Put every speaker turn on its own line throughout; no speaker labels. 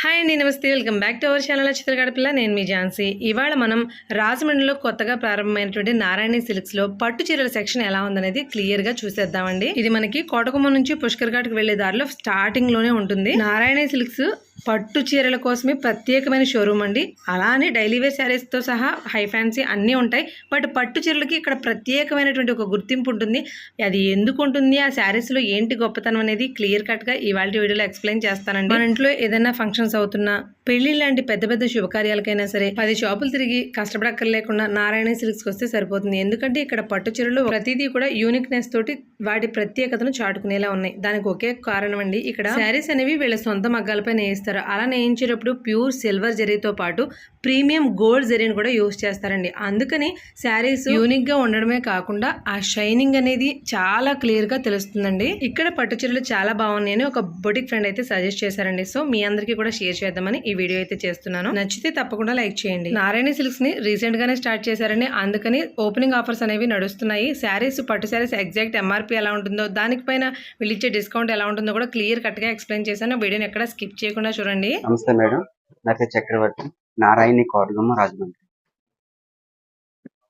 Hi అండి నమస్తే welcome back to our channel చిత్రగడపిల్ల నేను మీ ఝాన్సీ. ఇవాళ మనం రాజమండ్రిలో కొత్తగా ప్రారంభమైనటువంటి నారాయణ సిల్క్స్లో పట్టు చీరల సెక్షన్ ఎలా ఉందనేది క్లియర్గా చూసేద్దామండి. ఇది మనకి కోటకుమ్మ నుంచి పుష్కర్ ఘాట్కి వెళ్ళే దారిలో స్టార్టింగ్లోనే ఉంటుంది. నారాయణ సిల్క్స్ పట్టు చీరల కోసమే ప్రత్యేకమైన షోరూమ్ అండి. అలానే డైలీ వేర్ శారీస్తో సహా హై ఫ్యాన్సీ అన్నీ ఉంటాయి. బట్ పట్టు చీరలకి ఇక్కడ ప్రత్యేకమైనటువంటి ఒక గుర్తింపు ఉంటుంది. అది ఎందుకు ఉంటుంది? ఆ శారీస్లో ఏంటి గొప్పతనం అనేది క్లియర్ కట్గా ఇవాళ వీడియోలో ఎక్స్ప్లెయిన్ చేస్తానండి. మన ఇంట్లో ఏదైనా ఫంక్షన్స్ అవుతున్నా పెళ్ళి లాంటి పెద్ద పెద్ద శుభకార్యాలకైనా సరే పది షాపులు తిరిగి కష్టపడక్కర్లేకుండా నారాయణ సిల్క్స్కి వస్తే సరిపోతుంది. ఎందుకంటే ఇక్కడ పట్టు చీరలు ప్రతిదీ కూడా యూనిక్నెస్ తోటి వాటి ప్రత్యేకతను చాటుకునేలా ఉన్నాయి. దానికి ఒకే కారణం అండి. ఇక్కడ శారీస్ అనేవి వీళ్ళ సొంత మగ్గాలపై నేయిస్తారు అలా నేయించేటప్పుడు ప్యూర్ సిల్వర్ జరీతో పాటు ప్రీమియం గోల్డ్ జరీని కూడా యూస్ చేస్తారండి. అందుకని శారీస్ యూనిక్గా ఉండడమే కాకుండా ఆ షైనింగ్ అనేది చాలా క్లియర్గా తెలుస్తుందండి. ఇక్కడ పట్టు చీరలు చాలా బాగున్నాయని ఒక బొటిక్ ఫ్రెండ్ అయితే సజెస్ట్ చేశారండి. సో మీ అందరికీ కూడా షేర్ చేద్దామని ఈ వీడియో అయితే చేస్తున్నాను. నచ్చితే తప్పకుండా లైక్ చేయండి. నారాయణ సిల్క్స్ని రీసెంట్ గానే స్టార్ట్ చేశారండి. అందుకని ఓపెనింగ్ ఆఫర్స్ అనేవి నడుస్తున్నాయి. శారీస్ పట్టు శారీస్ ఎగ్జాక్ట్ ఎంఆర్పి ఎలా ఉంటుందో దానిపైన వీళ్ళు ఇచ్చే డిస్కౌంట్ ఎలా ఉంటుందో కూడా క్లియర్ కట్గా ఎక్స్ప్లెయిన్ చేశాను. వీడియోని ఎక్కడ స్కిప్ చేయకుండా చూడండి.
నమస్తే మేడం. పేరు చక్రవర్తి నారాయణి కోటగమ్మ రాజమండ్రి.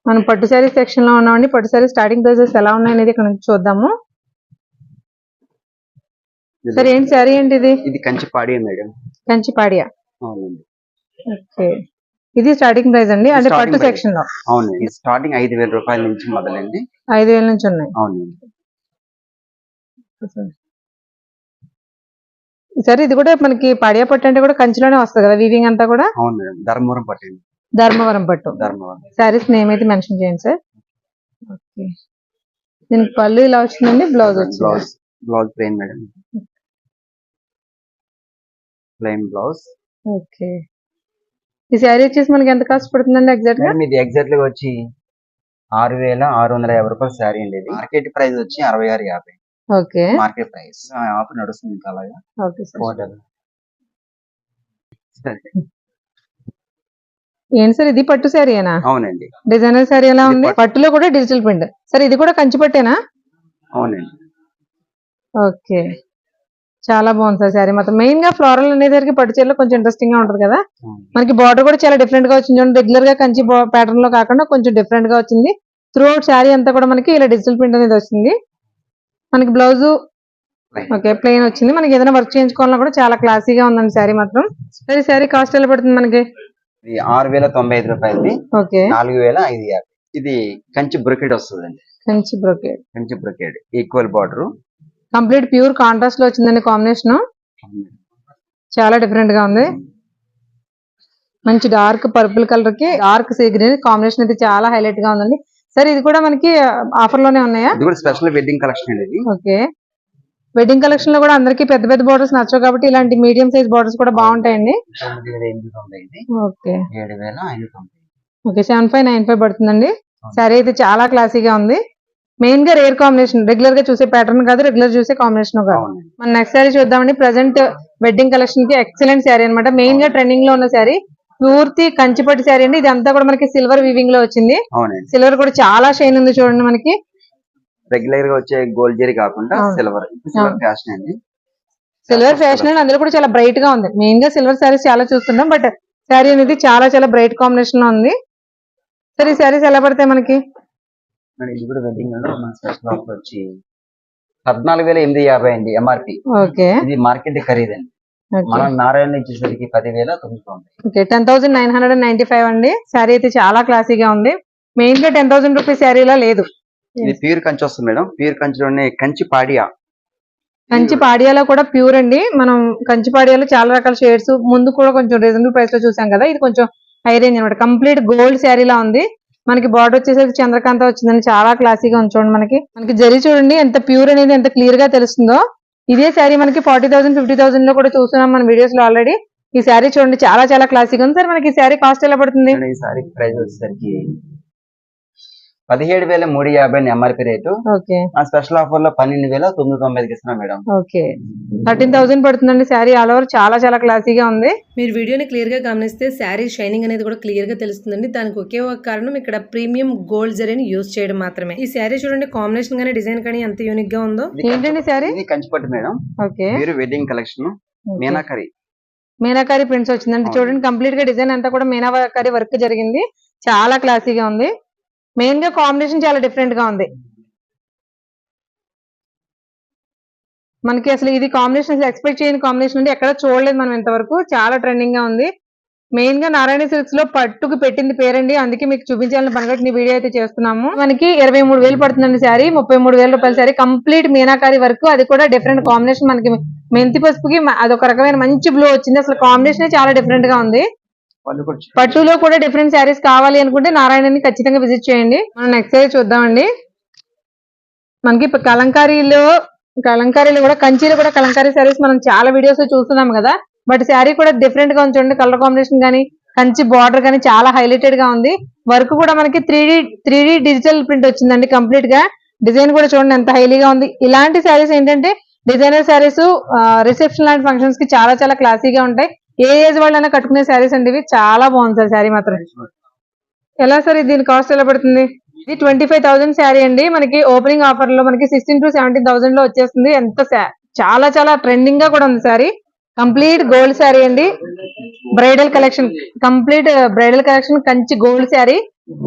మనం పట్టు శారీ సెక్షన్లో ఉన్నామండి. పట్టు శారీ స్టార్టింగ్ ప్రైసెస్ ఎలా ఉన్నాయి అనేది ఇక్కడ నుంచి చూద్దాము. సరే ఏంటి శారీ ఏంటి ఇది?
ఇది కంచి పాడి మేడం.
కంచి పాడియా
అవునండి.
ఓకే. ఇది స్టార్టింగ్ ప్రైస్ అండి. అంటే పట్టు. సెక్షన్లో.
అవునండి స్టార్టింగ్ ఐదు వేల రూపాయల నుంచి మొదలండి
ఐదు వేల నుంచి ఉన్నాయి.
అవునండి.
సరే ఇది కూడా మనకి పాడియా పట్టు అంటే కూడా కంచిలోనే వస్తుంది కదా వీవింగ్ అంతా కూడా?
అవును ధర్మవరం పట్టండి
ధర్మవరం పట్టు.
ధర్మవరం.
శారీస్ నేమ్ అయితే మెన్షన్ చేయండి సార్. ఓకే దీనికి పళ్ళు ఇలా వచ్చిందండి బ్లౌజ్ వచ్చింది.
Blouse blouse plain madam. Plain blouse
okay ఈ శారీ వచ్చేసి మనకి ఎంత కాస్ట్ పడుతుందండి
ఎగ్జాక్ట్గా? ఇది ఎగ్జాక్ట్గా వచ్చి ఆరు వేల ఆరు వందల యాభై రూపాయల శారీ అండి ఇది. మార్కెట్ ప్రైస్ వచ్చి అరవై ఆరు యాభై.
ఓకే.
Market price. ఆఫర్ నడుస్తుంది ఇంకా అలాగా.
Okay sir. ఏంటి సార్ ఇది పట్టు శారీనా
అవునండి.
డిజైనర్ శారీ ఎలా ఉంది?
పట్టు.
పట్టులో కూడా డిజిటల్ ప్రింట్. సార్ ఇది కూడా కంచి పట్టేనా?
అవునండి.
ఓకే. చాలా బాగుంది సార్ శారీ. మొత్తం మెయిన్గా ఫ్లోరల్ అనేసరికి పట్టు చీరలో కొంచెం ఇంట్రెస్టింగ్గా ఉంటుంది కదా. మనకి బార్డర్ కూడా చాలా డిఫరెంట్గా వచ్చింది. చూడండి రెగ్యులర్గా కంచి ప్యాటర్న్లో కాకుండా కొంచెం డిఫరెంట్గా వచ్చింది. త్రూ అవుట్ శారీ అంతా కూడా మనకి ఇలా డిజిటల్ ప్రింట్ అనేది వచ్చింది మనకి బ్లౌజ్. ఓకే ప్లెయిన్ వచ్చింది. మనకి ఏదైనా వర్క్ చేయించుకోవాలన్నా కూడా చాలా క్లాసీగా ఉందండి శారీ మాత్రం. సరే శారీ కాస్ట్ ఎలా పడుతుంది మనకి?
ఇది ఆరు వేల తొంభై ఐదు రూపాయలది.
ఓకే.
నాలుగు వేల ఐదు యాభై. ఇది కంచి బ్రొకెడ్ వస్తుందండి.
Kanchi brocade.
Kanchi brocade. Equal border
complete pure కాంట్రాస్ట్లో వచ్చిందండి కాంబినేషన్ చాలా డిఫరెంట్గా ఉంది. మంచి డార్క్ పర్పుల్ కలర్కి డార్క్ సీ గ్రీన్ కాంబినేషన్ అయితే చాలా హైలైట్గా ఉందండి. సరే ఇది కూడా మనకి ఆఫర్లోనే ఉన్నాయా?
ఇది కూడా స్పెషల్ వెడ్డింగ్ కలెక్షన్ అండి ఇది.
ఓకే. వెడ్డింగ్ కలెక్షన్లో కూడా అందరికి పెద్ద పెద్ద బోర్డర్స్ నచ్చవు కాబట్టి ఇలాంటి మీడియం సైజ్ బోర్డర్స్ కూడా బాగుంటాయండి. Okay. Seven five nine five పడుతుందండి. సరే అయితే చాలా క్లాసీగా ఉంది. మెయిన్గా రేర్ కాంబినేషన్ రెగ్యులర్గా చూసే ప్యాటర్న్ కాదు రెగ్యులర్ చూసే కాంబినేషన్ కాదు. మన నెక్స్ట్ శారీ చూద్దామండి. ప్రజెంట్ వెడ్డింగ్ కలెక్షన్కి ఎక్సలెంట్ శారీ అన్నమాట. మెయిన్గా ట్రెండింగ్లో ఉన్న శారీ పూర్తి కంచిపట్టు శారీ అండి. ఇదంతా కూడా మనకి సిల్వర్ వీవింగ్లో వచ్చింది.
అవునండి.
సిల్వర్ కూడా చాలా షైన్ ఉంది చూడండి మనకి.
రెగ్యులర్గా వచ్చే గోల్డ్ జరీ కాకుండా. సిల్వర్. సిల్వర్. ఫ్యాషన్ అండి.
సిల్వర్ ఫ్యాషన్ అండి. అందులో కూడా చాలా బ్రైట్గా ఉంది. మెయిన్గా సిల్వర్ శారీస్ చాలా చూస్తున్నాం. బట్ శారీ అనేది చాలా చాలా బ్రైట్ కాంబినేషన్లో ఉంది. సరే ఈ శారీస్ ఎలా పడతాయి మనకి?
మరి ఇది కూడా వెడ్డింగ్లో మన స్పెషల్ ఆఫర్ వచ్చి పద్నాలుగు వేల ఎనిమిది యాభై అండి ఎంఆర్పి
ఓకే.
ఇది మార్కెట్ ఖరీదండి. మనం నారాయణ ఇచ్చేసరికి పదివేల తొమ్మిది
okay ten thousand nine hundred and ninety five అండి. శారీ అయితే చాలా క్లాసీగా ఉంది. మెయిన్గా టెన్ థౌసండ్ రూపీస్ శారీలా లేదు.
ఇది ప్యూర్ కంచి వస్తుంది మేడం. ప్యూర్ కంచిలోనే కంచి పాడియా.
కంచి పాడియాలో కూడా ప్యూర్ అండి. మనం కంచి పాడియాలో చాలా రకాల షేడ్స్. ముందు కూడా కొంచెం రీజనబుల్ ప్రైస్లో చూసాం కదా ఇది కొంచెం హై రేంజ్ అనమాట కంప్లీట్ గోల్డ్ శారీ లా ఉంది. మనకి బార్డర్ వచ్చేసరికి చంద్రకాంత వచ్చిందండి. చాలా క్లాసీగా ఉంది చూడండి మనకి. మనకి జరీ చూడండి ఎంత ప్యూర్ అనేది ఎంత క్లియర్గా తెలుస్తుందో. ఇదే శారీ మనకి ఫార్టీ థౌసండ్ ఫిఫ్టీ థౌసండ్లో కూడా చూస్తున్నాం మన వీడియోస్లో ఆల్రెడీ. ఈ శారీ చూడండి చాలా చాలా క్లాసిక్ ఉంది. సార్ మనకి ఈ శారీ కాస్ట్ ఎలా పడుతుంది?
ఈ సారీ ప్రైస్ వచ్చేసరికి పదిహేడు వేల మూడు యాభై ఎంఆర్పి రేటు.
ఓకే.
ఆ స్పెషల్ ఆఫర్లో పన్నెండు వేల తొమ్మిది తొంభై ఐదుకి ఇస్తున్నాం మేడం.
ఓకే. థర్టీన్ థౌసండ్ పడుతుందండి శారీ ఆల్ ఓవర్. చాలా చాలా క్లాసీగా ఉంది.
మీరు వీడియోని క్లియర్గా గమనిస్తే శారీ షైనింగ్ అనేది కూడా క్లియర్గా తెలుస్తుందండి. దానికి ఒకే ఒక కారణం ఇక్కడ ప్రీమియం గోల్డ్ జరీని యూజ్ చేయడం మాత్రమే. ఈ శారీ చూడండి కాంబినేషన్ కానీ డిజైన్ కానీ ఎంత యూనిక్గా ఉందో
ఏంటండి శారీ?
ఇది కంచిపట్టు మేడం.
ఓకే.
మీరు wedding collection Meenakari.
Meenakari prints వచ్చిందండి. చూడండి కంప్లీట్గా డిజైన్ అంతా కూడా మీనాకారి వర్క్ జరిగింది. చాలా క్లాసీగా ఉంది. మెయిన్గా కాంబినేషన్ చాలా డిఫరెంట్గా ఉంది. మనకి అసలు ఇది కాంబినేషన్ ఎక్స్పెక్ట్ చేయని కాంబినేషన్ అంటే ఎక్కడ చూడలేదు మనం ఇంతవరకు. చాలా ట్రెండింగ్గా ఉంది. మెయిన్గా నారాయణ సిల్క్స్లో పట్టుకు పెట్టింది పేరండి. అందుకే మీకు చూపించాలని పనగట్టి వీడియో అయితే చేస్తున్నాము. మనకి ఇరవై మూడు వేలు పడుతుందండి శారీ. ముప్పై మూడు వేల రూపాయల శారీ. Complete meenakari work. అది కూడా డిఫరెంట్ కాంబినేషన్ మనకి మెంతి పసుపుకి అదొక రకమైన మంచి బ్లూ వచ్చింది. అసలు కాంబినేషన్ చాలా డిఫరెంట్గా ఉంది. పట్టులో కూడా డిఫరెంట్ శారీస్ కావాలి అనుకుంటే నారాయణని ఖచ్చితంగా విజిట్ చేయండి. మనం నెక్స్ట్ అయితే చూద్దామండి. మనకి కలంకారీలో కలంకారీలో కూడా కంచీలో కూడా కలంకారీ శారీస్ మనం చాలా వీడియోస్ చూస్తున్నాం కదా. బట్ శారీ కూడా డిఫరెంట్గా ఉంది చూడండి. కలర్ కాంబినేషన్ కానీ కంచి బార్డర్ కానీ చాలా హైలైటెడ్గా ఉంది. వర్క్ కూడా మనకి three D three D digital print వచ్చిందండి కంప్లీట్గా. డిజైన్ కూడా చూడండి ఎంత హైలీగా ఉంది. ఇలాంటి శారీస్ ఏంటంటే డిజైనర్ శారీస్ రిసెప్షన్ లాంటి ఫంక్షన్స్కి చాలా చాలా క్లాసీగా ఉంటాయి. ఏ ఏజ్ వాళ్ళైనా కట్టుకునే శారీస్ అండి ఇవి? చాలా బాగుంది సార్ శారీ మాత్రం. ఎలా సార్ ఇది? దీని కాస్ట్ ఎలా పడుతుంది? ఇది ట్వంటీ ఫైవ్ థౌసండ్ శారీ అండి. మనకి ఓపెనింగ్ ఆఫర్లో మనకి సిక్స్టీన్ టు సెవెంటీన్ థౌసండ్లో వచ్చేస్తుంది. ఎంత చాలా చాలా ట్రెండింగ్గా కూడా ఉంది శారీ. కంప్లీట్ గోల్డ్ శారీ అండి. Bridal collection complete bridal collection Kanchi gold sari.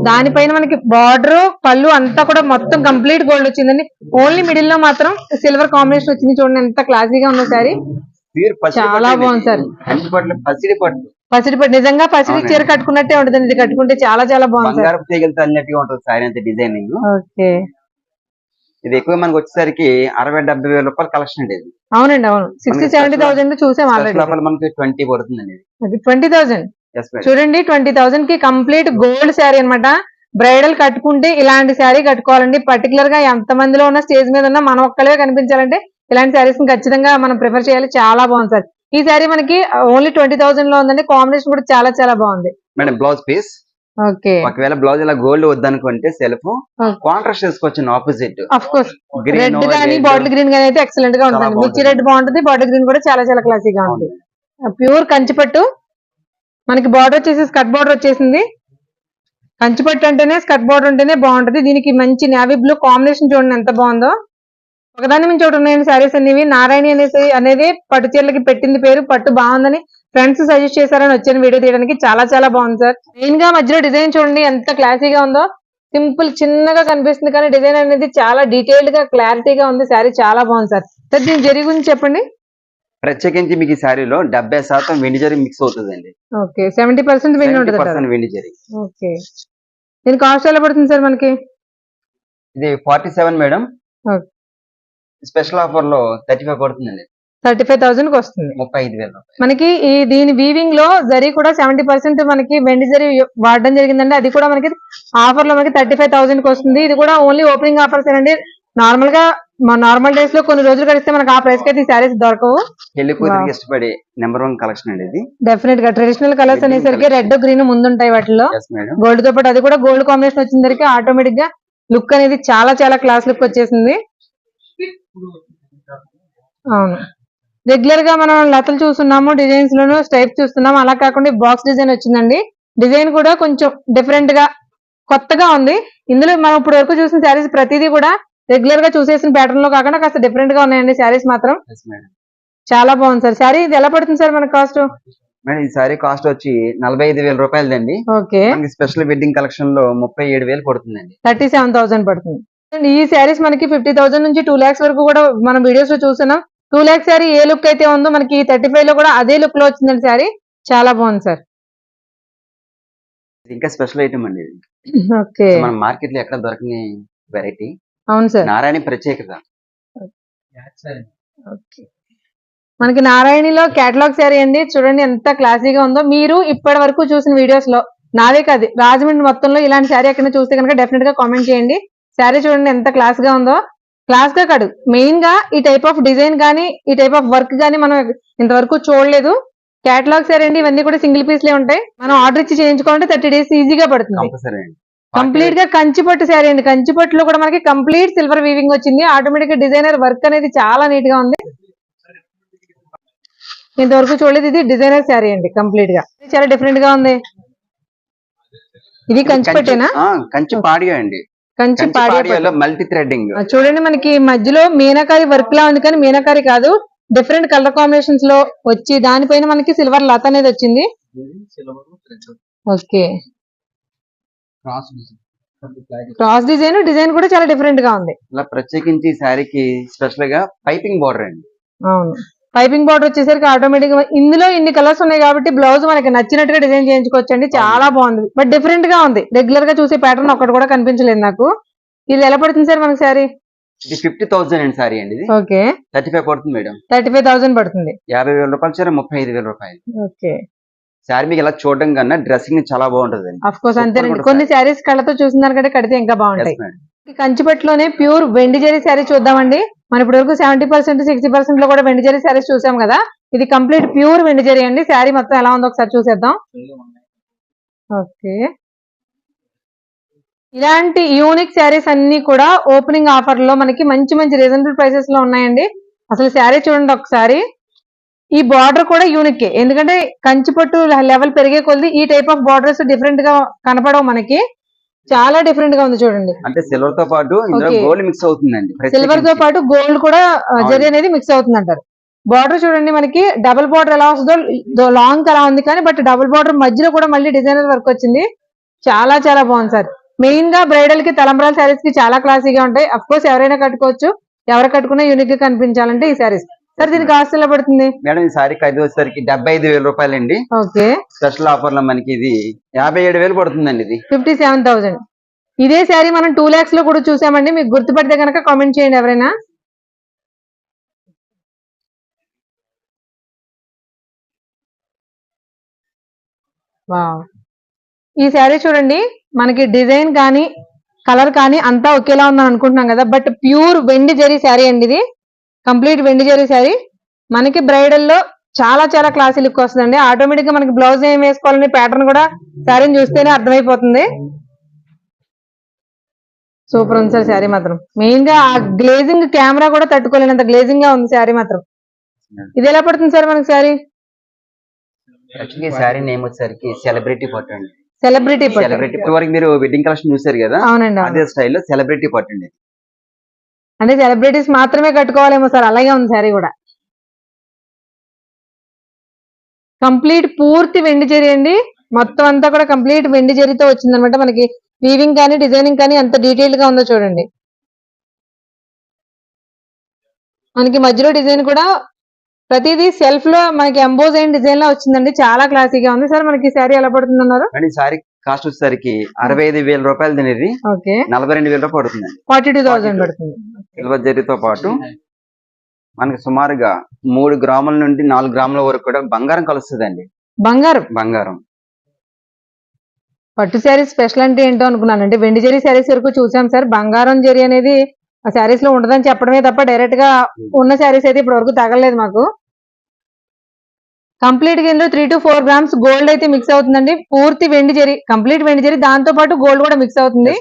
దానిపైన మనకి బార్డర్ పళ్ళు అంతా కూడా మొత్తం కంప్లీట్ గోల్డ్ వచ్చిందండి. ఓన్లీ మిడిల్లో మాత్రం సిల్వర్ కాంబినేషన్ వచ్చింది. చూడండి ఎంత క్లాసీగా ఉందో శారీ. చాలా బాగుంది సార్.
పసిడి పట్టు.
పసిడి పట్టు. నిజంగా పసిడి. చీర కట్టుకున్నట్టే ఉంటుంది ఇది కట్టుకుంటే చాలా చాలా బాగుంది
బంగారపు తీగలతో అన్నట్టుగా ఉంటుంది సారీ అంత డిజైనింగ్.
ఓకే.
ఇది ఎక్కువ మనకి వచ్చేసరికి అరవై డెబ్బై వేల రూపాయల కలెక్షన్ అండి ఇది.
అవునండి అవును. సిక్స్టీ సెవెంటీ థౌసండ్ చూసాం ఆల్రెడీ
offer మనకి ట్వంటీ పడుతుందండి ఇది.
ట్వంటీ థౌసండ్ చూడండి ట్వంటీ థౌసండ్కి కంప్లీట్ గోల్డ్ శారీ అన్నమాట. బ్రైడల్ కట్టుకుంటే ఇలాంటి శారీ కట్టుకోవాలండి. పర్టికులర్గా ఎంత మందిలో ఉన్న స్టేజ్ మీద ఉన్న మనం ఒక్కలే కనిపించాలంటే ఇలాంటి శారీస్ ఖచ్చితంగా మనం ప్రిఫర్ చేయాలి. చాలా బాగుంది సార్. ఈ శారీ మనకి ఓన్లీ ట్వంటీ థౌసండ్లో ఉందండి. కాంబినేషన్ కూడా చాలా చాలా బాగుంది.
Madam blouse piece
okay.
ఒకవేళ బ్లౌజ్ ఇలా గోల్డ్ వద్దనుకుంటే సెల్ఫ్ కాంట్రాస్ట్ వేసుకోవచ్చు ఆపోజిట్
అఫ్ కోర్స్ రెడ్ గానీ బాటిల్ గ్రీన్ గానీ అయితే
ఎక్సలెంట్గా
ఉంటుంది మిర్చి. రెడ్ బాగుంటుంది. బాటిల్ గ్రీన్ కూడా చాలా చాలా క్లాసీగా ఉంటుంది ప్యూర్ కంచిపట్టు. మనకి బార్డర్ వచ్చేసి స్కర్ట్ బార్డర్ వచ్చేసింది. కంచిపట్టు అంటేనే స్కర్ట్ బార్డర్ ఉంటేనే బాగుంటది. దీనికి మంచి నేవీ బ్లూ కాంబినేషన్ చూడండి ఎంత బాగుందో. ఒకదాని నుంచి ఒకటి ఉన్నాయండి సారీస్ అనేవి నారాయణి అనేసి అనేది పట్టు చీరలకి పెట్టింది పేరు. పట్టు బాగుందని ఫ్రెండ్స్ సజెస్ట్ చేశారని వచ్చాను వీడియో తీయడానికి. చాలా చాలా బాగుంది సార్. మెయిన్గా మధ్యలో డిజైన్ చూడండి ఎంత క్లాసీగా ఉందో. సింపుల్ చిన్నగా కనిపిస్తుంది కానీ డిజైన్ అనేది చాలా డీటెయిల్డ్గా క్లారిటీగా ఉంది. శారీ చాలా బాగుంది సార్. సార్ దీని జరి గురించి చెప్పండి.
ప్రత్యేకించి మీకు ఈ శారీలో డెబ్బై శాతం వెండి జరీ మిక్స్ అవుతుందండి.
ఓకే. సెవెంటీ పర్సెంట్ విన్ ఉంటుంది
వెండి జరీ.
ఓకే. దీని కాస్ట్ ఎలా పడుతుంది సార్ మనకి?
ఇది ఫార్టీ సెవెన్ మేడం. స్పెషల్ ఆఫర్లో థర్టీ ఫైవ్ పడుతుందండి
థర్టీ ఫైవ్ థౌసండ్కి వస్తుంది.
ముప్పై ఐదు వేల
మనకి ఈ దీని వీవింగ్లో జరీ కూడా సెవెంటీ పర్సెంట్ మనకి వెండి జరీ వాడడం జరిగిందండి. అది కూడా మనకి ఆఫర్లో మనకి థర్టీ ఫైవ్ థౌసండ్కి వస్తుంది. ఇది కూడా ఓన్లీ ఓపెనింగ్ ఆఫర్స్ అండి నార్మల్గా నార్మల్ డేస్లో కొన్ని రోజులు గడిస్తే మనకి ఆ ప్రైస్కి ఈ శారీస్ దొరకవు.
పెళ్ళి ఇష్టపడే నెంబర్ వన్ కలెక్షన్ అండి ఇది.
డెఫినెట్గా ట్రెడిషనల్ కలర్స్ అనేసరికి రెడ్. గ్రీన్ ముందుంటాయి వాటిలో గోల్డ్తో పాటు అది కూడా గోల్డ్ కాంబినేషన్ వచ్చిందరికి ఆటోమేటిక్గా లుక్ అనేది చాలా చాలా క్లాస్ లుక్ వచ్చేసింది. అవును. రెగ్యులర్గా మనం లతలు చూస్తున్నాము డిజైన్స్ లోను స్టైప్ చూస్తున్నాము అలా కాకుండా బాక్స్ డిజైన్ వచ్చిందండి. డిజైన్ కూడా కొంచెం డిఫరెంట్గా కొత్తగా ఉంది. ఇందులో మనం ఇప్పుడు వరకు చూసిన శారీస్ ప్రతిదీ కూడా రెగ్యులర్గా చూసేసిన ప్యాటర్న్లో కాకుండా కాస్త డిఫరెంట్గా ఉన్నాయండి శారీస్ మాత్రం. చాలా బాగుంది సార్. శారీ ఇది ఎలా పడుతుంది సార్ మన కాస్ట్
మేడం ఈ సారీ కాస్ట్ వచ్చి నలభై ఐదు వేల రూపాయలదండి.
ఓకే.
స్పెషల్ వెడ్డింగ్ కలెక్షన్లో ముప్పై ఏడు వేలు పడుతుందండి.
థర్టీ సెవెన్ థౌసండ్ పడుతుంది. అండ్ ఈ శారీస్ మనకి ఫిఫ్టీ థౌసండ్ నుంచి టూ లాక్స్ వరకు కూడా మనం వీడియోస్లో చూస్తున్నాం. టూ లాక్స్ శారీ ఏ లుక్ అయితే ఉందో మనకి థర్టీ ఫైవ్లో కూడా అదే లుక్లో వచ్చిందండి శారీ. చాలా బాగుంది సార్.
ఇంకా స్పెషల్ ఐటమ్ అండి
ఓకే.
మన మార్కెట్లో ఎక్కడ దొరకని వెరైటీ
అవును సార్.
నారాయణ ప్రత్యేకత.
ఓకే. మనకి నారాయణిలో కేటలాగ్ శారీ అండి. చూడండి ఎంత క్లాసీగా ఉందో. మీరు ఇప్పటి వరకు చూసిన వీడియోస్లో నావే కాదు రాజమండ్రి మొత్తంలో ఇలాంటి శారీ ఎక్కడ చూస్తే కనుక డెఫినెట్గా కామెంట్ చేయండి. శారీ చూడండి ఎంత క్లాస్గా ఉందో. క్లాస్గా కాదు మెయిన్గా ఈ టైప్ ఆఫ్ డిజైన్ కానీ ఈ టైప్ ఆఫ్ వర్క్ కానీ మనం ఇంతవరకు చూడలేదు. కేటలాగ్ శారీ అండి ఇవన్నీ కూడా సింగిల్ పీస్ లే ఉంటాయి. మనం ఆర్డర్ ఇచ్చి చేయించుకోవాలంటే థర్టీ డేస్ ఈజీగా పడుతుంది. కంప్లీట్గా కంచిపట్టు శారీ అండి. కంచిపట్టులో కూడా మనకి కంప్లీట్ సిల్వర్ వీవింగ్ వచ్చింది. ఆటోమేటిక్ డిజైనర్ వర్క్ అనేది చాలా నీట్గా ఉంది. ఇంతవరకు చూడలేదు ఇది డిజైనర్ శారీ అండి కంప్లీట్గా. చాలా డిఫరెంట్గా ఉంది. ఇది కంచిపట్టేనా?
కంచి పాడియో అండి.
కంచి
కంచి
పాడి
పాడియోలో మల్టీ థ్రెడ్డింగ్
చూడండి మనకి మధ్యలో మీనాకారి వర్క్ లా ఉంది కానీ మీనాకారి కాదు. డిఫరెంట్ కలర్ కాంబినేషన్స్లో వచ్చి దానిపైన మనకి సిల్వర్ లత అనేది వచ్చింది. ఓకే క్రాస్ డిజైన్ డిజైన్ కూడా చాలా డిఫరెంట్గా ఉంది.
ఇలా ప్రత్యేకించి ఈ శారీకి స్పెషల్గా పైపింగ్ బార్డర్ అండి
అవును. పైపింగ్ బార్డర్ వచ్చేసరికి ఆటోమేటిక్గా ఇందులో ఇన్ని కలర్స్ ఉన్నాయి కాబట్టి బ్లౌజ్ మనకి నచ్చినట్టుగా డిజైన్ చేయించుకోవచ్చు అండి చాలా బాగుంది. బట్ డిఫరెంట్గా ఉంది. రెగ్యులర్గా చూసే ప్యాటర్న్ ఒక్కటి కూడా కనిపించలేదు నాకు. ఇది ఎలా పడుతుంది సార్ మనకి సారీ
ఇది ఫిఫ్టీ థౌసండ్ అండి శారీ అండి
ఓకే.
థర్టీ ఫైవ్ పడుతుంది మేడం.
థర్టీ ఫైవ్ థౌసండ్ పడుతుంది.
యాభై వేల రూపాయలు చీర ముప్పై ఐదు వేల రూపాయలు.
ఓకే.
శారీ మీకు ఇలా చూడడం కన్నా డ్రెస్సింగ్ చాలా బాగుంటుంది అండి
అఫ్ కోర్స్ అంతేనండి. కొన్ని శారీస్ కళ్ళతో చూసిన దానికంటే కడితే ఇంకా బాగుంటాయి. కంచిపట్టులోనే ప్యూర్ వెండి జరీ శారీ చూద్దామండి. మన ఇప్పటి వరకు సెవెంటీ పర్సెంట్ సిక్స్టీ పర్సెంట్లో కూడా వెండి జరీ శారీస్ చూసాం కదా. ఇది కంప్లీట్ ప్యూర్ వెండి జరీ అండి. శారీ మొత్తం ఎలా ఉందో ఒకసారి చూసేద్దాం. ఓకే. ఇలాంటి యూనిక్ శారీస్ అన్ని కూడా ఓపెనింగ్ ఆఫర్లో మనకి మంచి మంచి రీజనబుల్ ప్రైసెస్లో ఉన్నాయండి. అసలు శారీ చూడండి ఒకసారి. ఈ బార్డర్ కూడా యూనిక్ ఎందుకంటే కంచిపట్టు లెవెల్ పెరిగే కొద్ది ఈ టైప్ ఆఫ్ బార్డర్స్ డిఫరెంట్గా కనపడవు మనకి. చాలా డిఫరెంట్గా ఉంది చూడండి.
అంటే సిల్వర్తో పాటు. గోల్డ్ మిక్స్ అవుతుందండి. సిల్వర్తో.
పాటు గోల్డ్ కూడా. జరీ అనేది మిక్స్ అవుతుంది అంటారు బార్డర్ చూడండి మనకి డబుల్ బార్డర్ ఎలా వస్తుందో లాంగ్ అలా ఉంది కానీ బట్ డబుల్ బార్డర్ మధ్యలో కూడా మళ్ళీ డిజైనర్ వర్క్ వచ్చింది. చాలా చాలా బాగుంది సార్. మెయిన్గా బ్రైడల్కి తలంబ్రాల శారీస్కి చాలా క్లాసీగా ఉంటాయి. అఫ్ కోర్స్ ఎవరైనా కట్టుకోవచ్చు. ఎవరు కట్టుకున్నా యూనిక్గా కనిపించాలంటే ఈ శారీస్ సార్ దీని కాస్ట్ ఎలా పడుతుంది?
మేడం ఈ శారీ ఖరీదు వచ్చేసరికి డెబ్బై ఐదు వేల రూపాయలు అండి
ఓకే.
స్పెషల్ ఆఫర్లో మనకి ఇది యాభై ఏడు వేలు పడుతుందండి ఇది.
Fifty seven thousand. ఇదే శారీ మనం టూ లాక్స్లో కూడా చూసామండి. మీకు గుర్తుపడితే కనుక కామెంట్ చేయండి ఎవరైనా. ఈ శారీ చూడండి మనకి డిజైన్ కానీ కలర్ కానీ అంతా ఒకేలా ఉందని అనుకుంటున్నాం కదా. బట్ ప్యూర్ వెండి జరీ శారీ అండి ఇది. కంప్లీట్ వెండి జరీ శారీ. మనకి బ్రైడల్లో చాలా చాలా క్లాసీ లుక్ వస్తుందండి. ఆటోమేటిక్గా మనకి బ్లౌజ్ ఏం వేసుకోవాలనే ప్యాటర్న్ కూడా శారీని చూస్తేనే అర్థమైపోతుంది. సూపర్ ఉంది సార్ శారీ మాత్రం. మెయిన్గా ఆ గ్లేజింగ్ కెమెరా కూడా తట్టుకోలేనంత గ్లేజింగ్గా ఉంది శారీ మాత్రం. ఇది ఎలా పడుతుంది సార్ మనకి శారీ?
శారీ నేమ్ వచ్చేసరికి సెలబ్రిటీ పట్టు అండి.
సెలబ్రిటీ
సెలబ్రిటీ మీరు వెడ్డింగ్ కలెక్షన్ చూసారు కదా?
అవునండి అవును.
అదే స్టైల్లో సెలబ్రిటీ పట్టు అండి
అంటే సెలబ్రిటీస్ మాత్రమే కట్టుకోవాలేమో సార్ అలాగే ఉంది సారీ కూడా. కంప్లీట్ పూర్తి వెండి జరీ అండి. మొత్తం అంతా కూడా కంప్లీట్ వెండి జరీతో వచ్చిందనమాట మనకి. వీవింగ్ కానీ డిజైనింగ్ కానీ ఎంత డీటెయిల్డ్గా ఉందో చూడండి. మనకి మధ్యలో డిజైన్ కూడా ప్రతిదీ సెల్ఫ్లో మనకి ఎంబోజ్ అయిన డిజైన్ లా వచ్చిందండి. చాలా క్లాసీగా ఉంది. సార్ మనకి శారీ ఎలా పడుతుంది అన్నారు
శారీ కాస్ట్ వచ్చేసరికి అరవై ఐదు వేల రూపాయలు తినేది. నలభై రెండు వేల రూపాయలు పడుతుందండి
ఫార్టీ టూ థౌసండ్ పడుతుంది.
సిల్వర్ జరీతో పాటు మనకి సుమారుగా మూడు గ్రాముల నుండి నాలుగు గ్రాముల వరకు కూడా బంగారం కలుస్తుందండి.
బంగారం?
బంగారం.
పట్టు శారీస్ స్పెషల్ అంటే ఏంటో అనుకున్నాను. అంటే వెండి జరీ శారీస్ వరకు చూసాం సార్. బంగారం జరీ అనేది ఆ శారీస్లో ఉండదని చెప్పడమే తప్ప డైరెక్ట్గా ఉన్న శారీస్ అయితే ఇప్పటి వరకు తగలలేదు మాకు. కంప్లీట్గా ఇందులో three to four grams gold అయితే మిక్స్ అవుతుందండి. పూర్తి వెండి జరీ కంప్లీట్ వెండి జరీ దాంతో పాటు గోల్డ్ కూడా మిక్స్ అవుతుంది.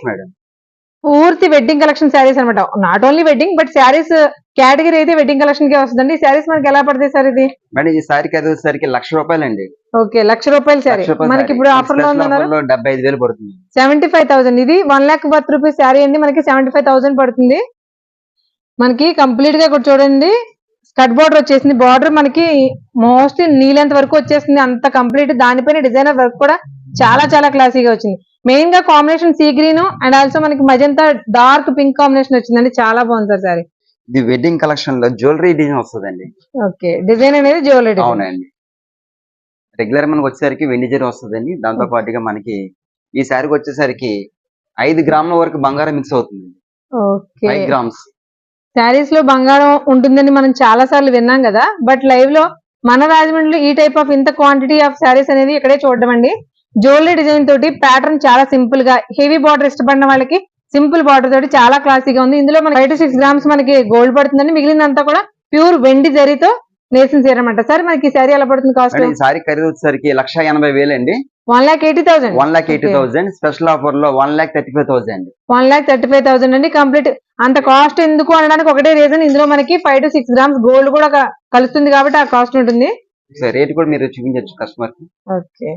పూర్తి వెడ్డింగ్ కలెక్షన్ శారీస్ అనమాట not only wedding but saris category అయితే వెడ్డింగ్ కలెక్షన్ కే వస్తుందండి. శారీస్ మనకి ఎలా పడతాయి సార్ ఇది?
మేడం ఈ శారీ ఖరీదు వచ్చేసరికి లక్ష రూపాయలండి.
ఓకే లక్ష రూపాయలు శారీ
రూపాయల
మనకి. ఇప్పుడు
ఆఫర్లో డెబ్బై ఐదు వేలు పడుతుంది.
సెవెంటీ ఫైవ్ థౌసండ్ ఇది one lakh worth rupees sari అండి. మనకి సెవెంటీ ఫైవ్ థౌసండ్ పడుతుంది. మనకి కంప్లీట్గా ఇక్కడ చూడండి. స్కట్ బార్డర్ వచ్చేసింది. బార్డర్ మనకి మోస్ట్ నీలెంత్ వరకు వచ్చేసింది. అంత కంప్లీట్ దానిపైన డిజైనర్ వర్క్ కూడా చాలా చాలా క్లాసీగా వచ్చింది. మెయిన్గా combination sea green and also మనకి మజంతా డార్క్ పింక్ కాంబినేషన్ వచ్చిందండి. చాలా బాగుంది సార్ సారీ.
ఇది వెడ్డింగ్ కలెక్షన్లో జ్యువెలరీ డిజైన్ వస్తుందండి.
ఓకే. డిజైన్ అనేది జ్యువెలరీ
అవునండి. రెగ్యులర్ మనకి వచ్చేసరికి వెండి జరీ వస్తుందండి. దాంతో పాటుగా మనకి ఈ శారీకి వచ్చేసరికి ఐదు గ్రాముల వరకు బంగారం మిక్స్ అవుతుంది
ఓకే.
Five grams.
శారీస్లో బంగారం ఉంటుందని మనం చాలా సార్లు విన్నాం కదా. బట్ లైవ్లో మన రాజమండ్రిలో ఈ టైప్ ఆఫ్ ఇంత క్వాంటిటీ ఆఫ్ శారీస్ అనేది ఇక్కడే చూడడం అండి. జ్యువెలరీ డిజైన్ తోటి ప్యాటర్న్ చాలా సింపుల్గా హెవీ బార్డర్ ఇష్టపడిన వాళ్ళకి సింపుల్ బార్డర్ తోటి చాలా క్లాసీగా ఉంది. ఇందులో మనకి ఫైవ్ టు సిక్స్ గ్రామ్స్ మనకి గోల్డ్ పడుతుందండి. మిగిలినంతా కూడా ప్యూర్ వెండి జరితో నేసిన చీర అనమాట సార్ మనకి శారీ ఎలా పడుతుంది కాస్ట్?
శారీ ఖరీదు వచ్చేసరికి లక్ష ఎనభై వేలు అండి
one lakh eighty thousand
one lakh eighty thousand special ఆఫర్లో one lakh thirty five thousand
one lakh thirty five thousand అండి కంప్లీట్ అంత కాస్ట్ ఎందుకు అనడానికి ఒకటే రీజన్ ఇందులో మనకి five to six grams gold కూడా కలుస్తుంది కాబట్టి ఆ కాస్ట్ ఉంటుంది.
రేట్ కూడా మీరు చూపించవచ్చు కస్టమర్కి.
ఓకే.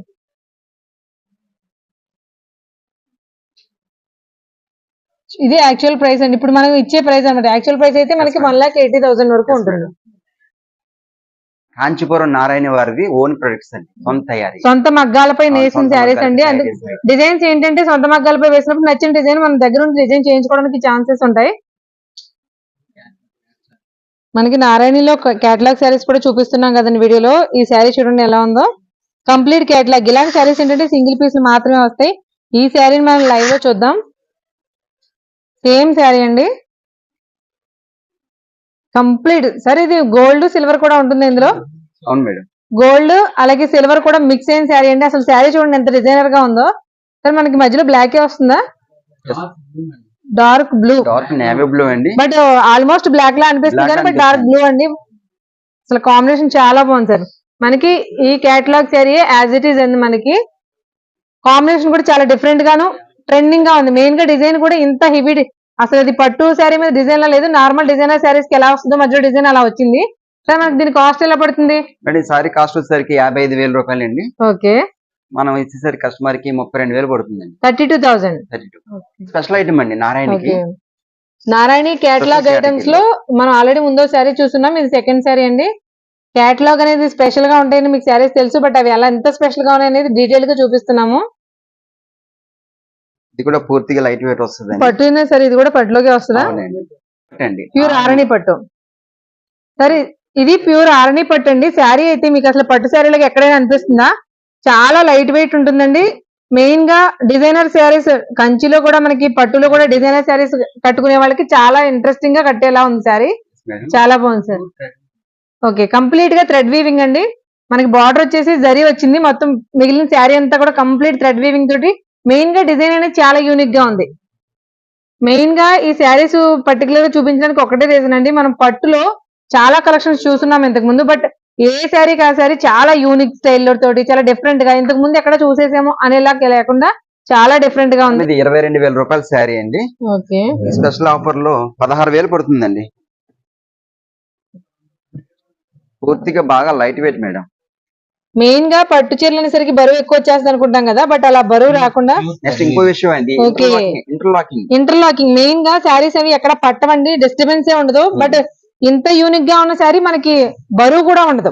ఇది యాక్చువల్ ప్రైస్ అండి. ఇప్పుడు మనం ఇచ్చే ప్రైస్ అన్నమాట. యాక్చువల్ ప్రైస్ అయితే మనకి వన్ లాక్ ఎయిటీ థౌసండ్ వరకు ఉంటుంది.
కాంచీపురం నారాయణ వారిది ఓన్ ప్రొడక్ట్స్ అండి. సొంత తయారీ
సొంత మగ్గాలపై నేసిన శారీస్ అండి. డిజైన్స్ ఏంటంటే సొంత మగ్గాలపై వేసినప్పుడు నచ్చిన డిజైన్ మన దగ్గర నుండి డిజైన్ చేయించుకోవడానికి ఛాన్సెస్ ఉంటాయి. మనకి నారాయణలో కేటలాగ్ శారీస్ కూడా చూపిస్తున్నాం కదండి వీడియోలో. ఈ శారీ చూడండి ఎలా ఉందో. కంప్లీట్ కేటలాగ్ ఇలాంటి శారీస్ ఏంటంటే సింగిల్ పీస్ మాత్రమే వస్తాయి. ఈ శారీని మనం లైవ్లో చూద్దాం. సేమ్ శారీ అండి. కంప్లీట్. సరే ఇది గోల్డ్ సిల్వర్ కూడా ఉంటుంది ఇందులో?
అవును మేడం.
గోల్డ్ అలాగే సిల్వర్ కూడా మిక్స్ అయిన శారీ అండి. అసలు శారీ చూడండి ఎంత డిజైనర్గా ఉందో. సరే మనకి మధ్యలో బ్లాక్ వస్తుందా? Dark blue
dark navy blue అండి.
బట్ ఆల్మోస్ట్ బ్లాక్ లా అనిపిస్తుంది
Black
కానీ బట్ డార్క్. బ్లూ అండి. అసలు కాంబినేషన్ చాలా బాగుంది సార్. మనకి ఈ catalogue sari as it is అండి మనకి. కాంబినేషన్ కూడా చాలా డిఫరెంట్ గాను ట్రెండింగ్గా ఉంది. మెయిన్గా డిజైన్ కూడా ఇంత హెవీ అసలు ఇది పట్టు శారీ మీద డిజైన్ లా లేదు. నార్మల్ డిజైనర్ శారీస్కి ఎలా వస్తుందో మధ్యలో డిజైన్ అలా వచ్చింది. సార్ మనకి దీని కాస్ట్ ఎలా పడుతుంది?
మేడం సారీ కాస్ట్ వచ్చేసరికి యాభై ఐదు వేల రూపాయలు అండి
ఓకే.
మనం ఇచ్చేసరికి కస్టమర్కి ముప్పై రెండు వేలు పడుతుందండి.
Thirty two thousand
thirty two. Special item అండి నారాయణకి.
Narayani catalogue items. లో మనం ఆల్రెడీ ముందో శారీ చూస్తున్నాం. ఇది సెకండ్ శారీ అండి. కేటలాగ్ అనేది స్పెషల్గా ఉంటాయని మీకు శారీస్ తెలుసు బట్ అవి ఎలా ఎంత స్పెషల్గా ఉన్నాయి అనేది డీటెయిల్గా చూపిస్తున్నాము.
ఇది కూడా పూర్తిగా లైట్ వెయిట్ వస్తుంది
పట్టు అయినా సరే ఇది కూడా పట్టులోకి వస్తుందా? ప్యూర్ ఆరణి పట్టు. సరే ఇది ప్యూర్ ఆరణి పట్టు అండి శారీ అయితే మీకు అసలు పట్టు శారీలకు ఎక్కడైనా అనిపిస్తుందా? చాలా లైట్ వెయిట్ ఉంటుందండి. మెయిన్గా డిజైనర్ శారీస్ కంచిలో కూడా మనకి పట్టులో కూడా డిజైనర్ శారీస్ కట్టుకునే వాళ్ళకి చాలా ఇంట్రెస్టింగ్గా కట్టేలా ఉంది శారీ. చాలా బాగుంది సార్. ఓకే కంప్లీట్గా థ్రెడ్ వీవింగ్ అండి. మనకి బార్డర్ వచ్చేసి జరీ వచ్చింది. మొత్తం మిగిలిన శారీ అంతా కూడా కంప్లీట్ థ్రెడ్ వీవింగ్ తోటి మెయిన్గా డిజైన్ అనేది చాలా యూనిక్గా ఉంది. మెయిన్గా ఈ శారీస్ పర్టికులర్గా చూపించడానికి ఒకటే రీజన్ అండి. మనం పట్టులో చాలా కలెక్షన్స్ చూస్తున్నాం ఇంతకు ముందు బట్ ఏ శారీ ఆ శారీ చాలా యూనిక్ స్టైల్లో తోటి చాలా డిఫరెంట్గా ఇంతకు ముందు ఎక్కడ చూసేసాము అనేలా లేకుండా చాలా డిఫరెంట్గా ఉంది.
ఇది ఇరవై రెండు వేల రూపాయల శారీ అండి. స్పెషల్ ఆఫర్లో పదహారు వేలు పడుతుందండి. పూర్తిగా బాగా లైట్ వెయిట్ మేడం.
మెయిన్గా పట్టు చీరలు అనేసరికి బరువు ఎక్కువ వచ్చేస్తుంది అనుకుంటాం కదా బట్ అలా బరువు రాకుండా
నెక్స్ట్ ఇంకో విషయం అండి. ఇంటర్లాకింగ్
ఇంటర్లాకింగ్ మెయిన్గా శారీస్ అవి ఎక్కడ పట్టవండి డిస్టర్బెన్స్ ఏ ఉండదు బట్ ఇంత యూనిక్గా ఉన్న శారీ మనకి బరువు కూడా ఉండదు.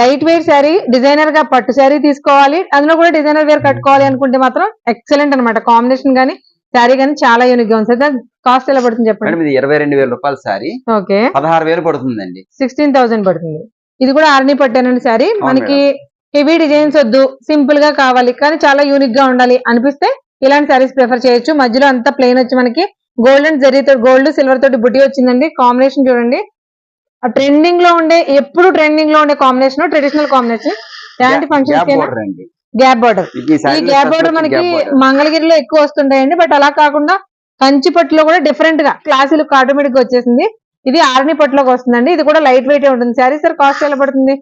లైట్ వెయిట్ శారీ డిజైనర్గా పట్టు శారీ తీసుకోవాలి అందులో కూడా డిజైనర్ వేర్ కట్టుకోవాలి అనుకుంటే మాత్రం ఎక్సలెంట్ అన్నమాట. కాంబినేషన్ గానీ శారీ గానీ చాలా యూనిక్గా ఉంది. సార్ కాస్ట్ ఎలా పడుతుంది చెప్పండి?
ఇరవై రెండు వేల రూపాయల శారీ
ఓకే
పదహారు వేలు పడుతుందండి.
సిక్స్టీన్ థౌసండ్ పడుతుంది. ఇది కూడా ఆర్ని పట్టానండి శారీ మనకి హెవీ డిజైన్స్ వద్దు సింపుల్గా కావాలి కానీ చాలా యూనిక్గా ఉండాలి. అనిపిస్తే ఇలాంటి శారీస్ ప్రిఫర్ చేయొచ్చు. మధ్యలో అంతా ప్లెయిన్ వచ్చి మనకి గోల్డ్ అండ్ జరీతో గోల్డ్ సిల్వర్ తోటి బుట్టి వచ్చిందండి. కాంబినేషన్ చూడండి. ట్రెండింగ్లో ఉండే ఎప్పుడు ట్రెండింగ్లో ఉండే కాంబినేషన్ ట్రెడిషనల్ కాంబినేషన్ ఎలాంటి
అండి.
గ్యాప్ బార్డర్ ఈ గ్యాప్ బార్డర్ మనకి. మంగళగిరిలో ఎక్కువ వస్తుంటాయండి. బట్ అలా కాకుండా కంచి పట్టులో కూడా డిఫరెంట్గా క్లాసీ లుక్ ఆటోమేటిక్గా వచ్చేసింది. ఇది ఆర్ని పట్టులోకి వస్తుందండి. ఇది కూడా లైట్ వెయిట్ ఉంటుంది. శారీ సార్ కాస్ట్ ఎలా పడుతుంది?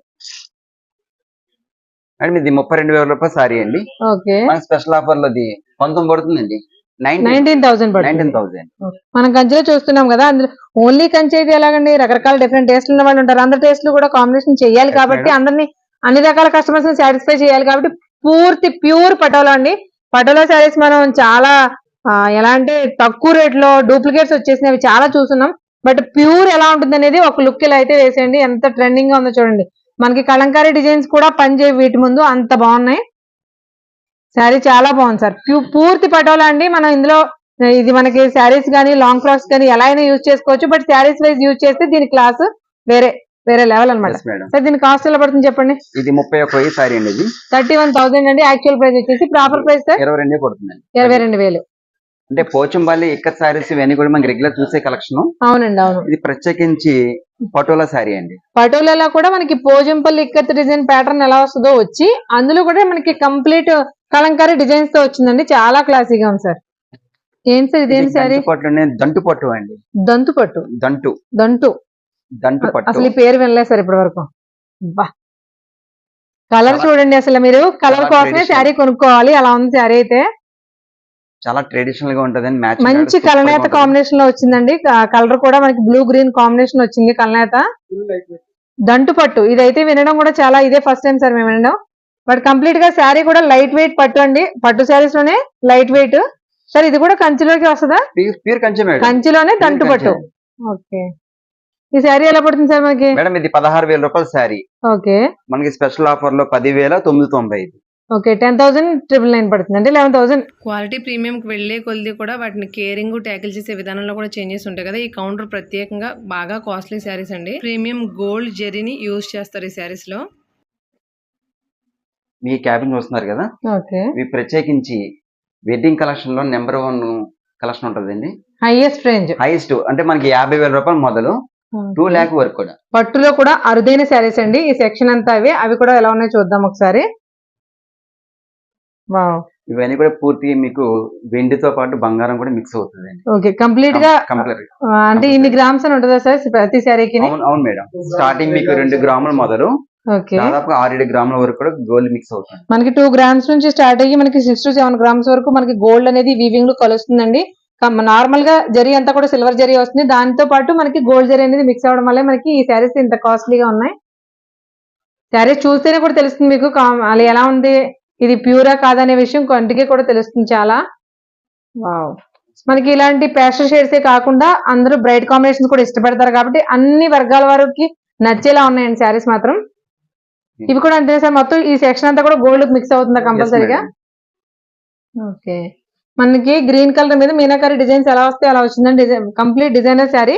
మేడం ఇది ముప్పై రెండు వేల రూపాయల శారీ అండి. మన స్పెషల్ ఆఫర్లో పంతొమ్మిది పడుతుందండి. Nineteen
thousand
nineteen thousand.
మనం కంచిలో చూస్తున్నాం కదా అందులో ఓన్లీ కంచి అయితే ఎలాగండి? రకరకాల డిఫరెంట్ టేస్ట్లు ఉన్న వాళ్ళు ఉంటారు. అందరి టేస్ట్లు కూడా కాంబినేషన్ చేయాలి కాబట్టి. అందరినీ అన్ని రకాల కస్టమర్స్ని సాటిస్ఫై చేయాలి కాబట్టి పూర్తి ప్యూర్ పటోలా అండి. పటోలా శారీస్ మనం చాలా ఎలా అంటే తక్కువ రేట్లో డూప్లికేట్స్ వచ్చేసినవి చాలా చూస్తున్నాం. బట్ ప్యూర్ ఎలా ఉంటుంది అనేది ఒక లుక్ ఇలా అయితే వేసేయండి. ఎంత ట్రెండింగ్గా ఉందో చూడండి. మనకి కలంకారీ డిజైన్స్ కూడా పనిచేయ వీటి ముందు. అంత బాగున్నాయి. శారీ చాలా బాగుంది సార్. పూర్తి పటోలా అండి. మనం ఇందులో ఇది మనకి శారీస్ కానీ లాంగ్ ఫ్రాక్స్ కానీ ఎలా అయినా యూజ్ చేసుకోవచ్చు. బట్ శారీస్ వైజ్ యూజ్ చేస్తే దీని క్లాస్ వేరే వేరే లెవెల్
మేడం
సార్ దీని కాస్ట్ ఎలా పడుతుంది చెప్పండి?
ఇది ముప్పై ఒక్క వెయ్యి శారీ అండి
థర్టీ వన్ థౌసండ్ అండి. యాక్చువల్ ప్రైస్ వచ్చేసి ప్రాపర్ ప్రైస్ సార్?
ఇరవై రెండే పడుతుందండి.
ఇరవై రెండు వేలు.
అంటే పోచంపల్లి ఇక్కడ శారీస్ ఇవన్నీ కూడా మనకి రెగ్యులర్ చూసే కలెక్షన్
అవునండి అవును.
ఇది ప్రత్యేకించి పటోలా శారీ అండి.
పటోలాలో కూడా మనకి పోజంపల్లి ఇక్కత్ డిజైన్ ప్యాటర్న్ ఎలా వస్తుందో వచ్చి అందులో కూడా మనకి కంప్లీట్ కలంకారీ డిజైన్స్తో వచ్చిందండి. చాలా క్లాసీగా ఉంది సార్. ఏంటి సార్ ఇదేంటి సారీ
పట్టులోనే దంటు పట్టు అండి.
దంతు పట్టు
దంటు
దంటు
దంటు పట్టు.
అసలు ఈ పేరు వినలేదు సార్ ఇప్పటి వరకు బా కలర్ చూడండి అసలు మీరు. కలర్ కోసమే. శారీ కొనుక్కోవాలి. అలా ఉంది శారీ అయితే.
చాలా ట్రెడిషనల్గా ఉంటదండి మ్యాచ్
మంచి కలనేత కాంబినేషన్లో వచ్చిందండి. కలర్ కూడా మనకి బ్లూ గ్రీన్ కాంబినేషన్ వచ్చింది కలనేత దంటు పట్టు. ఇదైతే వినడం కూడా చాలా ఇదే ఫస్ట్ టైం సార్ మేము వినడం. బట్ కంప్లీట్గా శారీ కూడా లైట్ వెయిట్ పట్టు అండి. పట్టు శారీస్లోనే లైట్ వెయిట్ సార్ ఇది కూడా కంచిలోకి వస్తుందా?
ప్యూర్ కంచె మేడం.
కంచిలోనే దంటు పట్టు. ఓకే. ఈ శారీ ఎలా పడుతుంది సార్ మనకి
మేడం ఇది పదహారు వేల రూపాయల శారీ.
ఓకే.
మనకి స్పెషల్ ఆఫర్లో పదివేల తొమ్మిది తొంభై ఐదు.
Okay ten thousand triple nine పడుతుంది అంటే లెవెన్ థౌసండ్
క్వాలిటీ ప్రీమియంకి వెళ్ళే కొద్ది కూడా వాటిని కేరింగ్ ట్యాకిల్ చేసే విధానంలో కూడా చేంజెస్ ఉంటాయి కదా. ఈ కౌంటర్ ప్రత్యేకంగా బాగా కాస్ట్లీ శారీస్ అండి. ప్రీమియం గోల్డ్ జెరీని యూజ్ చేస్తారు ఈ శారీస్లో.
మీ క్యాబిన్ చూస్తున్నారు కదా?
ఓకే.
ఇవి ప్రత్యేకించి వెడ్డింగ్ కలెక్షన్లో నెంబర్ వన్ కలెక్షన్ ఉంటుందండి.
హైయెస్ట్ రేంజ్
హైయెస్ట్ అంటే మనకి యాభై వేల రూపాయలు మొదలు టూ ల్యాక్ వరకు కూడా.
పట్టులో కూడా అరుదైన శారీస్ అండి. ఈ సెక్షన్ అంతా అవి అవి కూడా ఎలా ఉన్నాయో చూద్దాం ఒకసారి.
ఇవన్నీ కూడా పూర్తిగా మీకు వెండితో పాటు బంగారం కూడా మిక్స్ అవుతుంది అండి
ఓకే కంప్లీట్. గా అంటే ఇన్ని గ్రామ్స్ అని ఉంటుందా సార్ ప్రతి శారీకి
అవును మేడం. స్టార్టింగ్ మీకు రెండు గ్రాములు మొదలు. దాదాపు ఆరేడు గ్రాముల వరకు కూడా గోల్డ్ మిక్స్ అవుతుంది.
మనకి టూ గ్రామ్స్ నుంచి స్టార్ట్ అయ్యి మనకి సిక్స్ టు సెవెన్ గ్రామ్స్ వరకు మనకి గోల్డ్ అనేది వీవింగ్లో కలుస్తుందండి. నార్మల్గా జరీ అంతా కూడా సిల్వర్ జరీ వస్తుంది. దాంతో పాటు మనకి గోల్డ్ జరీ అనేది మిక్స్ అవడం వల్ల మనకి ఈ శారీస్ ఇంత కాస్ట్లీగా ఉన్నాయి. శారీస్ చూస్తేనే కూడా తెలుస్తుంది మీకు. అది ఎలా ఉంది? ఇది ప్యూరా కాదనే విషయం కంటికి కూడా తెలుస్తుంది చాలా. వావ్. మనకి ఇలాంటి పేస్టల్ షేడ్సే కాకుండా అందరూ బ్రైట్ కాంబినేషన్స్ కూడా ఇష్టపడతారు కాబట్టి అన్ని వర్గాల వారికి నచ్చేలా ఉన్నాయండి శారీస్ మాత్రం. ఇవి కూడా అంతే సార్? మొత్తం ఈ సెక్షన్ అంతా కూడా గోల్డ్ మిక్స్ అవుతుందా కంపల్సరీగా? ఓకే. మనకి గ్రీన్ కలర్ మీద మీనాకారి డిజైన్స్ ఎలా వస్తే అలా వచ్చిందండి కంప్లీట్ డిజైనర్ శారీ.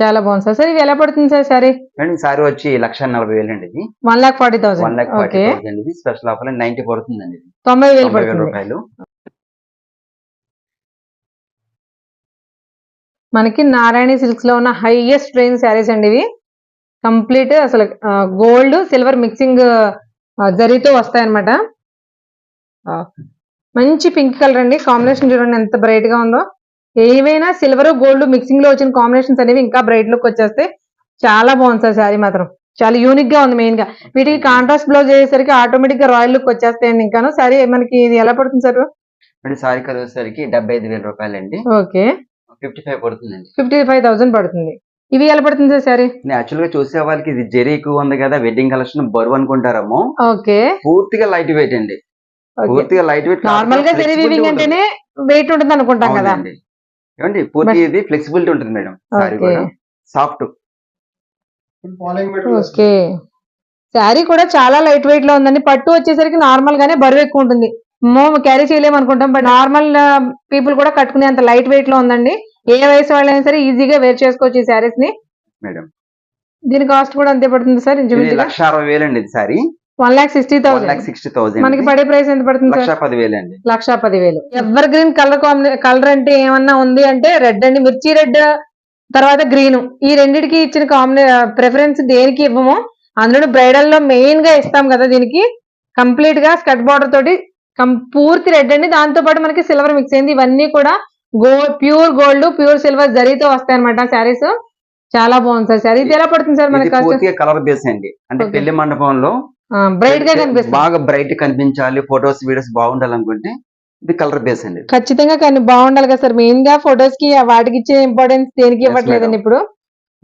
చాలా బాగుంది సార్. సార్ ఇవి ఎలా పడుతుంది సార్ శారీ?
మేడం సారీ వచ్చి లక్ష నలభై వేలు అండి ఇది.
One lakh forty
one
thousand
lakh forty thousand ఇది. స్పెషల్ ఆఫర్ నైన్టీ పడుతుందండి ఇది.
తొంభై వేలు పడుతుంది.
రూపాయలు.
మనకి నారాయణ సిల్క్స్లో ఉన్న హైయెస్ట్ రేంజ్ శారీస్ అండి ఇవి. కంప్లీట్ అసలు గోల్డ్ సిల్వర్ మిక్సింగ్ జరీతో వస్తాయి అనమాట మంచి పింక్ కలర్ అండి. కాంబినేషన్ చూడండి ఎంత బ్రైట్గా ఉందో. ఏవైనా సిల్వర్ గోల్డ్ మిక్సింగ్లో వచ్చిన కాంబినేషన్స్ అనేవి ఇంకా బ్రైట్ లుక్ వచ్చేస్తే చాలా బాగుంది సార్ శారీ మాత్రం. చాలా యూనిక్గా ఉంది మెయిన్గా. వీటికి కాంట్రాస్ట్ బ్లౌజ్ చేసేసరికి ఆటోమేటిక్గా రాయల్ లుక్ వచ్చేస్తాయండి ఇంకాను. శారీ మనకి ఇది ఎలా పడుతుంది సార్?
సారీ కదా వచ్చేసరికి డెబ్బై ఐదు వేల రూపాయలు అండి
ఓకే.
ఫిఫ్టీ ఫైవ్ పడుతుందండి.
ఫిఫ్టీ ఫైవ్ థౌసండ్ పడుతుంది. ఇవి ఎలా పడుతుంది సార్
నేను యాక్చువల్గా చూసే వాళ్ళకి ఇది జెరీ ఎక్కువ ఉంది కదా వెడ్డింగ్ కలెక్షన్ బరువు అనుకుంటారేమో.
ఓకే.
పూర్తిగా లైట్ వెయిట్ అండి. పూర్తిగా లైట్ వెయిట్
నార్మల్గా జరీ వీవింగ్ అంటేనే వెయిట్ ఉంటుంది అనుకుంటాం కదా
ఏమండి? పూర్తి ఇది ఫ్లెక్సిబిలిటీ ఉంటుంది మేడం సారీ కూడా. Soft
okay. శారీ కూడా చాలా లైట్ వెయిట్లో ఉందండి. పట్టు వచ్చేసరికి నార్మల్ గానే బరువు ఎక్కువ ఉంటుంది. మో క్యారీ చేయలేము అనుకుంటాం బట్ నార్మల్ పీపుల్ కూడా కట్టుకునే అంత లైట్ వెయిట్లో ఉందండి. ఏ వయసు వాళ్ళైనా సరే ఈజీగా వేర్ చేసుకోవచ్చు ఈ శారీస్ని.
మేడం.
దీని కాస్ట్ కూడా అంతే పడుతుంది సార్
ఇది
ఇంచుమించుగా?
లక్ష అరవై వేలు అండి ఇది sorry
one lakh sixty thousand
sixty thousand
మనకి పడే ప్రైస్ ఎంత పడుతుంది
లక్ష
సార్
పది వేలు అండి.
లక్ష పదివేలు. ఎవర్ గ్రీన్ కలర్ కలర్ అంటే ఏమన్నా ఉంది అంటే రెడ్ అండి. మిర్చి రెడ్ తర్వాత గ్రీన్ ఈ రెండిటికి ఇచ్చిన కాంబినే ప్రిఫరెన్స్ దేనికి ఇవ్వము? అందులో బ్రైడల్లో మెయిన్గా ఇస్తాం కదా దీనికి. కంప్లీట్గా స్కట్ బార్డర్ తోటి పూర్తి రెడ్ అండి. దాంతో పాటు మనకి సిల్వర్ మిక్స్ అయింది. ఇవన్నీ కూడా go pure gold pure silver జరీతో వస్తాయి అనమాట శారీస్. చాలా బాగుంది సార్ శారీ ఇది ఎలా పడుతుంది సార్ మనకి
కలర్ బేస్ అండి. అంటే. పెళ్ళి మండపంలో
బ్రైట్గా కనిపిస్తుంది.
బాగా బ్రైట్ కనిపించాలి ఫొటోస్ వీడియోస్ బాగుండాలనుకుంటే ఇది కలర్ బేస్ అండి.
ఖచ్చితంగా కానీ బాగుండాలి కదా సార్. మెయిన్గా ఫొటోస్కి వాటికి ఇచ్చే ఇంపార్టెన్స్ దేనికి ఇవ్వట్లేదండి. ఇప్పుడు?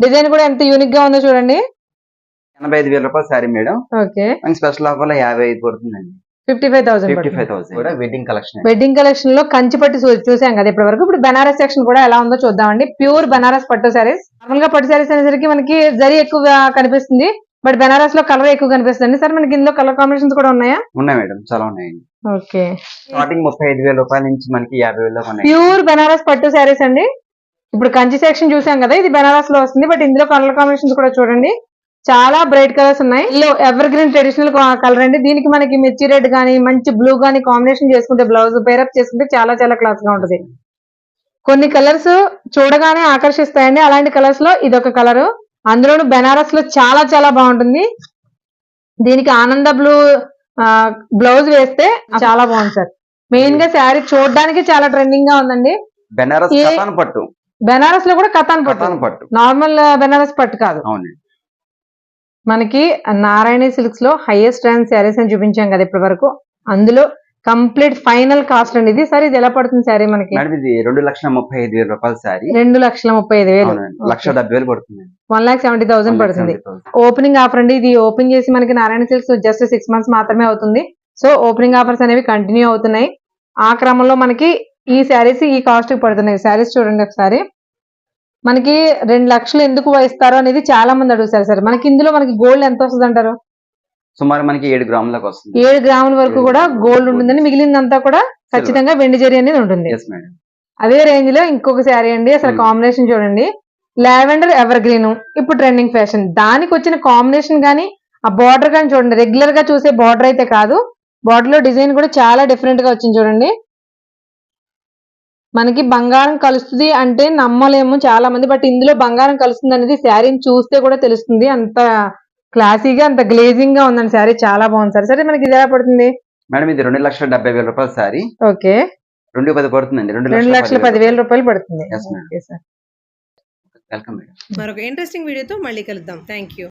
డిజైన్ కూడా ఎంత యూనిక్గా ఉందో చూడండి.
ఎనభై ఐదు వేల రూపాయలు సారీ మేడం.
ఓకే.
స్పెషల్ ఆఫర్లో యాభై ఐదు పడుతుందండి.
Fifty five
fifty
thousand
five thousand కూడా వెడ్డింగ్ కలెక్షన్
వెడ్డింగ్ కలెక్షన్లో కంచి పట్టు చూసాం కదా ఇప్పటి వరకు. ఇప్పుడు బెనారస్ సెక్షన్ కూడా ఎలా ఉందో చూద్దామండి. ప్యూర్ బెనారస్ పట్టు సారీస్ నార్మల్గా పట్టు సారీస్ అనేసరికి మనకి జరీ ఎక్కువ కనిపిస్తుంది. బట్ బెనారస్లో కలర్ ఎక్కువ కనిపిస్తుంది సార్ మనకి ఇందులో కలర్ కాంబినేషన్స్ కూడా ఉన్నాయా?
ఉన్నాయి మేడం చాలా ఉన్నాయండి
ఓకే.
స్టార్టింగ్ ముప్పై ఐదు వేల రూపాయల నుంచి మనకి యాభై వేల ఉన్నాయి.
ప్యూర్ బెనారస్ పట్టు శారీస్ అండి. ఇప్పుడు కంచి సెక్షన్ చూసాం కదా ఇది బెనారస్లో వస్తుంది. బట్ ఇందులో కలర్ కాంబినేషన్స్ కూడా చూడండి. చాలా బ్రైట్ కలర్స్ ఉన్నాయి. ఇల్లు ఎవర్ గ్రీన్ ట్రెడిషనల్ కలర్ అండి. దీనికి మనకి మిర్చి రెడ్ గానీ మంచి బ్లూ గానీ కాంబినేషన్ చేసుకుంటే బ్లౌజ్ పేరప్ చేసుకుంటే చాలా చాలా క్లాస్గా ఉంటది. కొన్ని కలర్స్ చూడగానే ఆకర్షిస్తాయండి. అలాంటి కలర్స్లో ఇదొక కలర్. అందులోను బెనారస్లో చాలా చాలా బాగుంటుంది. దీనికి ఆనంద బ్లూ బ్లౌజ్ వేస్తే చాలా బాగుంది సార్. మెయిన్గా శారీ చూడడానికి చాలా ట్రెండింగ్గా ఉందండి.
బెనారస్ పట్టు.
బెనారస్లో కూడా కథాన్ పట్టు. నార్మల్ బెనారస్ పట్టు కాదు. మనకి నారాయణ సిల్క్స్లో హైయెస్ట్ ర్యాంక్ శారీస్ అని చూపించాం కదా ఇప్పటి వరకు. అందులో కంప్లీట్ ఫైనల్ కాస్ట్ అండి ఇది సార్ ఇది ఎలా పడుతుంది శారీ మనకి?
ఇది రెండు లక్షల ముప్పై ఐదు వేల రూపాయల సారీ.
రెండు లక్షల ముప్పై ఐదు వేలు.
లక్ష డెబ్బై వేలు పడుతుంది.
వన్ లాక్ సెవెంటీ థౌసండ్ పడుతుంది. ఓపెనింగ్ ఆఫర్ అండి. ఇది ఓపెన్ చేసి మనకి Narayana silks just six months మాత్రమే అవుతుంది. సో ఓపెనింగ్ ఆఫర్స్ అనేవి కంటిన్యూ అవుతున్నాయి. ఆ క్రమంలో మనకి ఈ శారీస్ ఈ కాస్ట్ పడుతున్నాయి. శారీస్ చూడండి ఒకసారి. మనకి రెండు లక్షలు ఎందుకు ఇస్తారు అనేది చాలా మంది అడుగుతారు సార్. మనకి ఇందులో మనకి గోల్డ్ ఎంత వస్తుంది అంటారు
సుమారు మనకి ఏడు గ్రాములకు వస్తుంది.
ఏడు గ్రాముల వరకు కూడా గోల్డ్. ఉంటుందని మిగిలిందంతా కూడా ఖచ్చితంగా వెండి జరి అనేది ఉంటుంది. అదే రేంజ్లో ఇంకొక శారీ అండి అసలు
Hmm.
కాంబినేషన్ చూడండి. లావెండర్ ఎవర్ గ్రీన్ ఇప్పుడు ట్రెండింగ్ ఫ్యాషన్ దానికి వచ్చిన కాంబినేషన్ కానీ ఆ బార్డర్ కానీ చూడండి. రెగ్యులర్గా చూసే బార్డర్ అయితే కాదు. బార్డర్లో డిజైన్ కూడా చాలా డిఫరెంట్గా వచ్చింది చూడండి. మనకి బంగారం కలుస్తుంది అంటే నమ్మలేము చాలా మంది బట్ ఇందులో బంగారం కలుస్తుంది అనేది శారీని చూస్తే కూడా తెలుస్తుంది. అంత క్లాసీగా అంత గ్లేజింగ్గా ఉందండి శారీ. చాలా బాగుంది సార్ సరే మనకి ఇది ఎలా పడుతుంది?
మేడం ఇది రెండు లక్షల డెబ్బై వేల రూపాయల సారీ
ఓకే.
రెండు పది పడుతుందండి. రెండు
రెండు లక్షల పదివేల రూపాయలు పడుతుంది. Okay sir.
వెల్కమ్ మేడం
మరొక ఇంట్రెస్టింగ్ వీడియోతో మళ్ళీ కలుద్దాం. Thank you